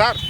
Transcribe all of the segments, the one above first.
avanzar.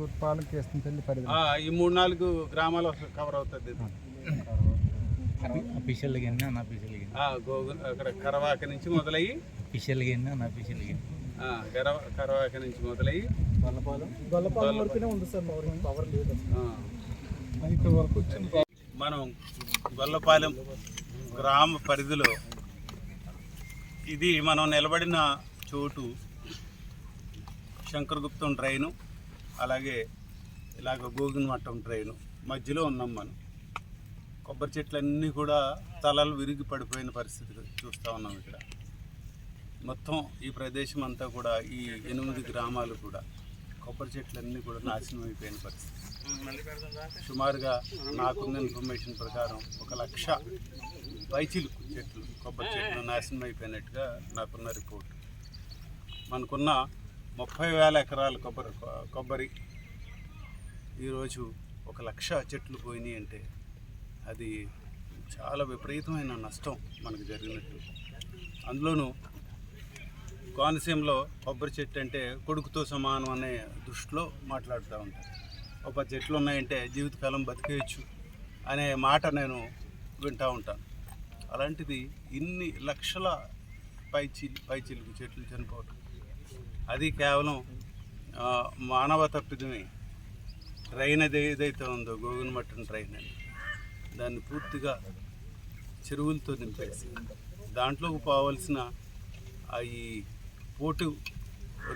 తూర్పాలు కేస్తుంపల్లి పరిధి ఆ, ఈ మూడు నాలుగు గ్రామాలు కవర్ అవుతుంది అన్న అఫీషియల్గా ఆ, గోగు అక్కడ కరవాక నుంచి మొదలయ్యి అఫీషియల్గా అన్న అఫీషియల్గా ఆ, కరవ కరవాక నుంచి మొదలయ్యి. గొల్లపాలెం? వరకునే ఉంది సార్ పవర్ పవర్ లేదు. ఆ, ఇక్కడ వరకు వచ్చింది మనం గొల్లపాలెం గ్రామ పరిధిలో ఇది మనం నిలబడిన చోటు శంకరగుప్తం ట్రైను అలాగే ఇలాగ గోగిన మట్టం ట్రైను. మధ్యలో ఉన్నాం మనం. కొబ్బరి చెట్లన్నీ కూడా తలలు విరిగి పడిపోయిన పరిస్థితి చూస్తూ ఉన్నాం ఇక్కడ. మొత్తం ఈ ప్రదేశం అంతా కూడా ఈ ఎనిమిది గ్రామాలు కూడా కొబ్బరి చెట్లన్నీ కూడా నాశనం అయిపోయిన పరిస్థితి. సుమారుగా నాకున్న ఇన్ఫర్మేషన్ ప్రకారం ఒక లక్ష పైచిలు చెట్లు కొబ్బరి చెట్లు నాశనం అయిపోయినట్టుగా నాకున్న రిపోర్ట్. మనకున్న ముప్పై వేల ఎకరాల కొబ్బరి కొబ్బరి ఈరోజు ఒక లక్ష చెట్లు పోయినాయి అంటే అది చాలా విపరీతమైన నష్టం మనకు జరిగినట్టు. అందులోనూ కోనసీమలో కొబ్బరి చెట్టు అంటే కొడుకుతో సమానం అనే దృష్టిలో మాట్లాడుతూ ఉంటారు. ఒక పది చెట్లు ఉన్నాయంటే జీవితకాలం బతికేయచ్చు అనే మాట నేను వింటూ ఉంటాను అలాంటిది ఇన్ని లక్షల పైచి పైచిలుకు చెట్లు చనిపోవటం. అది కేవలం మానవ తప్పిదమే. ట్రైన్ అది ఏదైతే ఉందో గోగున మట్టం ట్రైన్ అని. దాన్ని పూర్తిగా చెరువులతో నింపేసి దాంట్లోకి పోవాల్సిన ఆ ఈ పోటు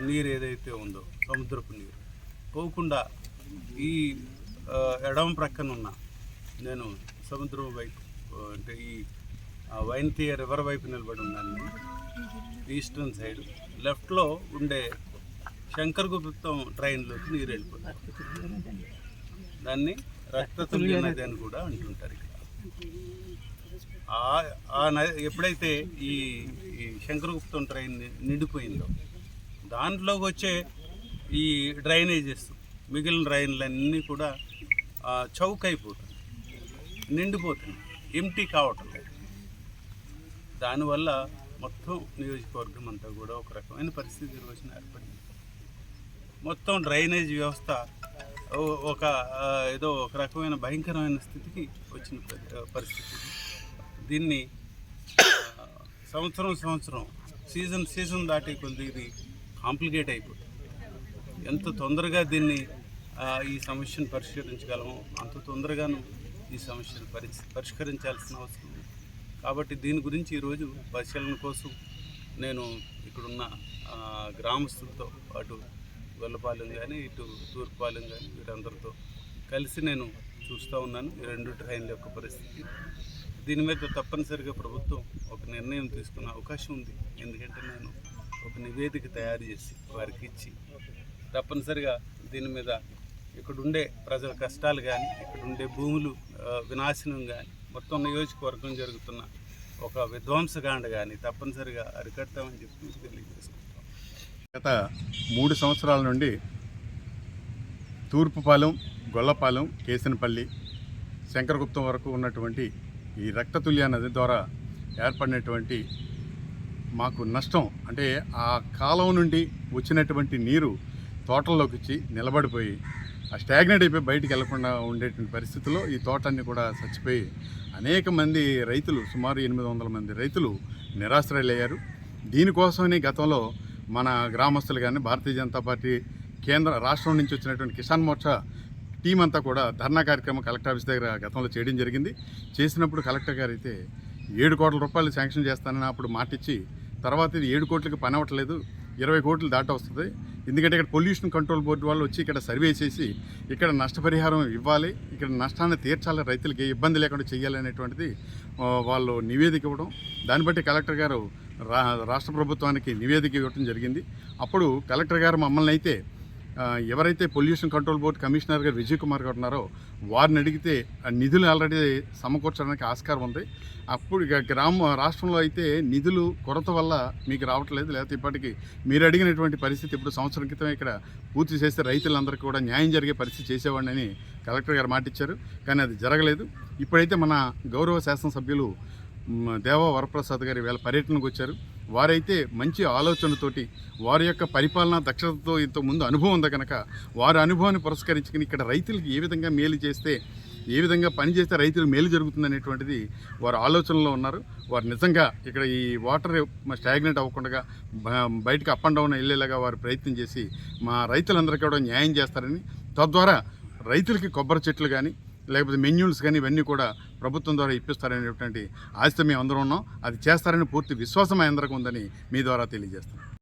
నీరు ఏదైతే ఉందో సముద్రపు నీరు. పోకుండా ఈ ఎడమ ప్రక్కన ఉన్న నేను సముద్రం వైపు అంటే ఈ ఆ, రివర్ వైపు నిలబడి ఉన్నాను. ఈస్టర్న్ సైడ్ లెఫ్ట్లో ఉండే శంకరగుప్తం ట్రైన్లోకి నీరు వెళ్ళిపోతుంది. దాన్ని రక్తతుల్య నది అని కూడా అంటుంటారు ఇక్కడ. ఆ- నది ఎప్పుడైతే ఈ ఈ శంకరగుప్తం ట్రైన్ నిండిపోయిందో దాంట్లోకి వచ్చే ఈ డ్రైనేజెస్ మిగిలిన డ్రైన్లన్నీ కూడా చౌక్ అయిపోతుంది నిండిపోతుంది ఎంటీ కావటం దానివల్ల మొత్తం నియోజకవర్గం అంతా కూడా ఒక రకమైన పరిస్థితి ఈ ఏర్పడింది. మొత్తం డ్రైనేజ్ వ్యవస్థ ఒక ఏదో ఒక రకమైన భయంకరమైన స్థితికి వచ్చిన పరి- పరిస్థితి. దీన్ని సంవత్సరం సంవత్సరం సీజన్ సీజన్ దాటి కొద్ది ఇది కాంప్లికేట్ అయిపోతుంది. ఎంత తొందరగా దీన్ని ఈ సమస్యను పరిష్కరించగలమో అంత తొందరగాను ఈ సమస్యను పరి పరిష్కరించాల్సిన అవసరం కాబట్టి దీని గురించి ఈరోజు పరిశీలన కోసం నేను ఇక్కడున్న గ్రామస్తులతో అటు గొల్లపాలెం కానీ ఇటు తూర్పుపాలెం కానీ వీరందరితో కలిసి నేను చూస్తూ ఉన్నాను ఈ రెండు ట్రైన్ల యొక్క పరిస్థితి. దీని మీద తప్పనిసరిగా ప్రభుత్వం ఒక నిర్ణయం తీసుకునే అవకాశం ఉంది. ఎందుకంటే నేను ఒక నివేదిక తయారు చేసి వారికి ఇచ్చి తప్పనిసరిగా దీని మీద ఇక్కడుండే ప్రజల కష్టాలు కానీ ఇక్కడుండే భూములు వినాశనం కానీ మొత్తం నియోజకవర్గం జరుగుతున్న ఒక విధ్వంసకాండ కానీ తప్పనిసరిగా అరికడతామని చెప్పి తెలియజేసుకుంటాం గత మూడు సంవత్సరాల నుండి తూర్పుపాలెం గొల్లపాలెం కేసనపల్లి శంకరగుప్తం వరకు ఉన్నటువంటి ఈ రక్తతుల్య నది ద్వారా ఏర్పడినటువంటి మాకు నష్టం అంటే ఆ కాలం నుండి వచ్చినటువంటి నీరు తోటల్లోకి వచ్చి నిలబడిపోయి ఆ స్టాగ్నెట్ అయిపోయి బయటికి వెళ్ళకుండా ఉండేటువంటి పరిస్థితుల్లో ఈ తోటన్ని కూడా చచ్చిపోయి అనేక మంది రైతులు సుమారు ఎనిమిది వందల మంది రైతులు నిరాశ్రయులయ్యారు. దీనికోసమని గతంలో మన గ్రామస్తులు కానీ భారతీయ జనతా పార్టీ కేంద్ర రాష్ట్రం నుంచి వచ్చినటువంటి కిసాన్ మోర్చా టీం అంతా కూడా ధర్నా కార్యక్రమం కలెక్టర్ ఆఫీస్ దగ్గర గతంలో చేయడం జరిగింది. చేసినప్పుడు కలెక్టర్ గారు అయితే ఏడు కోట్ల రూపాయలు శాంక్షన్ చేస్తానని అప్పుడు మాటిచ్చి తర్వాత ఇది ఏడు కోట్లకి పని అవ్వట్లేదు ఇరవై కోట్లు దాట వస్తుంది ఎందుకంటే ఇక్కడ పొల్యూషన్ కంట్రోల్ బోర్డు వాళ్ళు వచ్చి ఇక్కడ సర్వే చేసి ఇక్కడ నష్టపరిహారం ఇవ్వాలి ఇక్కడ నష్టాన్ని తీర్చాలి రైతులకి ఏ ఇబ్బంది లేకుండా చేయాలి అనేటువంటిది వాళ్ళు నివేదిక ఇవ్వడం. దాన్ని బట్టి కలెక్టర్ గారు రా రాష్ట్ర ప్రభుత్వానికి నివేదిక ఇవ్వడం జరిగింది. అప్పుడు కలెక్టర్ గారు మమ్మల్ని అయితే ఎవరైతే పొల్యూషన్ కంట్రోల్ బోర్డు కమిషనర్ గారు విజయ్ కుమార్ గారు ఉన్నారో వారిని అడిగితే ఆ నిధులు ఆల్రెడీ సమకూర్చడానికి ఆస్కారం ఉంది. అప్పుడు గ్రామ రాష్ట్రంలో అయితే నిధులు కొరత వల్ల మీకు రావట్లేదు. లేకపోతే ఇప్పటికీ మీరు అడిగినటువంటి పరిస్థితి ఇప్పుడు సంవత్సరం క్రితం ఇక్కడ పూర్తి చేస్తే రైతులందరికీ కూడా న్యాయం జరిగే పరిస్థితి చేసేవాడిని కలెక్టర్ గారు మాటిచ్చారు కానీ అది జరగలేదు. ఇప్పుడైతే మన గౌరవ శాసనసభ్యులు దేవా వరప్రసాద్ గారి వేళ పర్యటనకు వచ్చారు. వారైతే మంచి ఆలోచనతోటి వారి యొక్క పరిపాలన దక్షతతో ఇంత ముందు అనుభవం ఉంది కనుక వారి అనుభవాన్ని పురస్కరించుకుని ఇక్కడ రైతులకి ఏ విధంగా మేలు చేస్తే ఏ విధంగా పని చేస్తే రైతులు మేలు జరుగుతుంది అనేటువంటిది వారు ఆలోచనలో ఉన్నారు. వారు నిజంగా ఇక్కడ ఈ వాటర్ స్టాగ్నెట్ అవ్వకుండా బయటకు అప్ అండ్ డౌన్ వెళ్ళేలాగా వారు ప్రయత్నం చేసి మా రైతులందరికీ కూడా న్యాయం చేస్తారని తద్వారా రైతులకి కొబ్బరి చెట్లు కానీ లేకపోతే మెన్యూల్స్ కానీ ఇవన్నీ కూడా ప్రభుత్వం ద్వారా ఇప్పిస్తారనేటువంటి ఆశతో మేము అందరం ఉన్నాం. అది చేస్తారని పూర్తి విశ్వాసం అందరికీ ఉందని మీ ద్వారా తెలియజేస్తాం